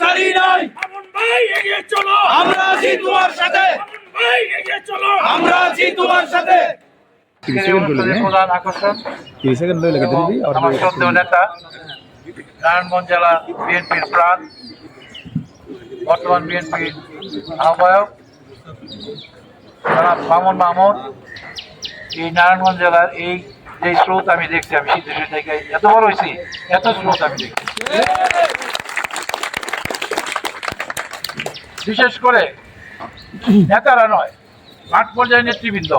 ছাড়ি নাই ভাই এগিয়ে চলো। আমরা আছি তোমার সাথে। ভাই এগিয়ে চলো। আমরা আছি তোমার সাথে। প্রধান আকর্ষণ। আমার শ্রদ্ধেয় নেতা নারায়ণগঞ্জ জেলা বিএনপির প্রাণ বর্তমান বিএনপির আহ্বায়ক জনাব মামুন মাহমুদ। এই নারায়ণগঞ্জ জেলার এই যে স্রোত আমি দেখছি আমি সিদ্ধেশ্বরী থেকে এত বড় হয়েছি এত স্রোত আমি দেখছি। বিশেষ করে নেতারা নয় মাঠ পর্যায়ে নেতৃবৃন্দ।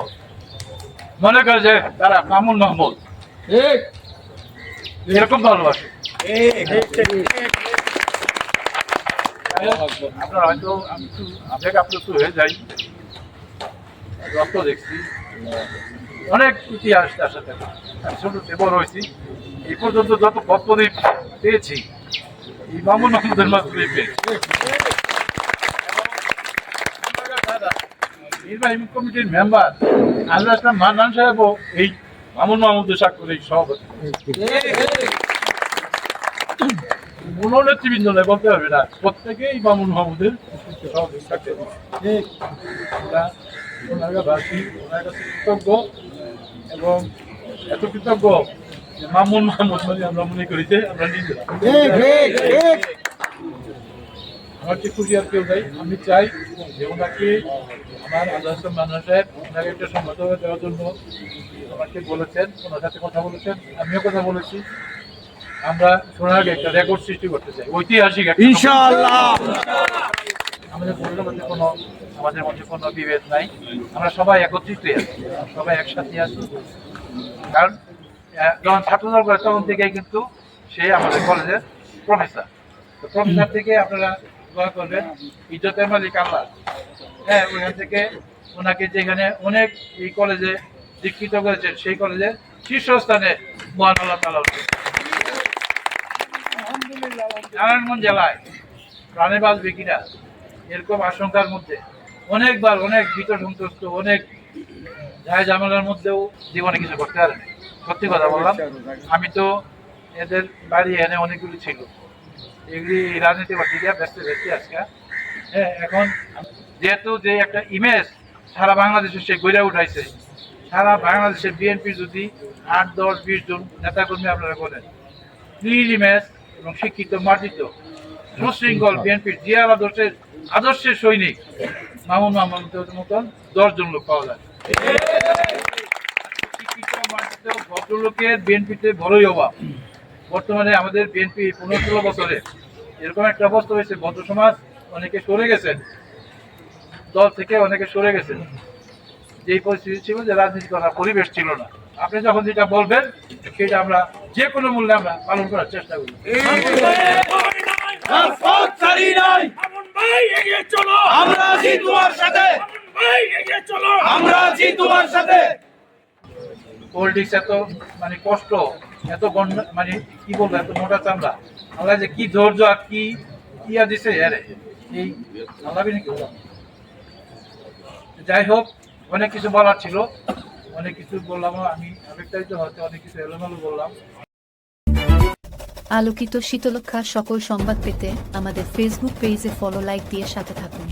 মনে করে যে তারা মামুন মাহমুদ। এরকম ভালোবাসে। আপনারা হয়তো আমি একটু আবেগ আপ্লুত হয়ে যাই। রক্ত দেখছি। অনেক ইতিহাস তার সাথে। আমি ছোটতে বড় হয়েছি। এই পর্যন্ত যত পদ্মদ্বীপ পেয়েছি এই মামুন মাহমুদের মাধ্যমে পেয়েছি। নির্বাহী কমিটির মেম্বার, আল্লাহ ইসলাম মান্নান সাহেবও এই মামুন মাহমুদের স্বাক্ষরে সভাপতি। কোনো নেতৃবৃন্দ নয়, বলতে হবে না, প্রত্যেকেই মামুন মাহমুদের সভাপতি ওনার কাছে কৃতজ্ঞ, এবং এত কৃতজ্ঞ মামুন মাহমুদ মানে আমরা মনে করি যে আমরা নিজেরা আমার যে খুশি কেউ নাই, আমি চাই যে ওনাকে আমার আল্লাহ মান্না সাহেব ওনাকে একটা সম্মত দেওয়ার জন্য আমাকে বলেছেন ওনার সাথে কথা বলেছেন আমিও কথা বলেছি। আমরা আগে একটা রেকর্ড সৃষ্টি করতে চাই ঐতিহাসিক ইনশাআল্লাহ। আমাদের মধ্যে কোনো আমাদের মধ্যে কোনো বিভেদ নাই। আমরা সবাই একত্রিত হয়ে আছি সবাই একসাথে আছি। কারণ যখন ছাত্রদল করে তখন থেকেই কিন্তু সে আমাদের কলেজের প্রফেসর তো প্রফেসর থেকে আপনারা দোয়া করবেন ইজ্জতের মালিক আল্লাহ। হ্যাঁ ওইখান থেকে ওনাকে যেখানে অনেক এই কলেজে করেছেন, সেই কলেজের শীর্ষস্থানে মহান আল্লাহ তালা নারায়ণগঞ্জ জেলায় প্রাণে বাঁচবে কিনা, এরকম আশঙ্কার মধ্যে অনেকবার অনেক ভীত সন্তুষ্ট অনেক যায় ঝামেলার মধ্যেও জীবনে কিছু করতে পারে সত্যি কথা বললাম, আমি তো এদের বাড়ি এনে অনেকগুলি ছিল। এগুলি রাজনীতি ব্যস্ত আজকে। হ্যাঁ এখন যেহেতু যে একটা ইমেজ সারা বাংলাদেশে সে গড়ে উঠাইছে সারা বাংলাদেশে বিএনপি যদি আট দশ বিশ জন নেতাকর্মী আপনারা করেন ক্লিন ইমেজ এবং শিক্ষিত মার্জিত সুশৃঙ্খল বিএনপির জিয়ার আদর্শের আদর্শের সৈনিক মামুন মাহমুদের মতন দশজন লোক পাওয়া যায়। শিক্ষিত মার্জিত ভদ্রলোকের বিএনপিতে বড়ই অভাব। বর্তমানে আমাদের বিএনপি পনেরো ষোলো বছরে এরকম একটা অবস্থা হয়েছে ভদ্র সমাজ অনেকে সরে গেছেন। দল থেকে অনেকে সরে গেছেন। যেই পরিস্থিতি ছিল যে রাজনীতি করার পরিবেশ ছিল না। আপনি যখন যেটা বলবেন সেটা আমরা যে কোনো মূল্যে আমরা পালন করার চেষ্টা করি আমরা আছি তোমার সাথে। ভাই এগিয়ে চলো। আমরা আছি তোমার সাথে। পলিটিক্স এত মানে কষ্ট এত মানে কি বলব এত মোটা চামড়া। আল্লাহ যে কি ধৈর্য আর কি ইয়া দিছে আরে যাই হোক, অনেক কিছু বলার ছিল। অনেক কিছু বললাম, আমি আবেগটাই তো হয়তো অনেক কিছু এলোমেলো বললাম। আলোকিত শীতলক্ষা সকল সংবাদ পেতে আমাদের ফেসবুক পেজে ফলো লাইক দিয়ে সাথে থাকুন।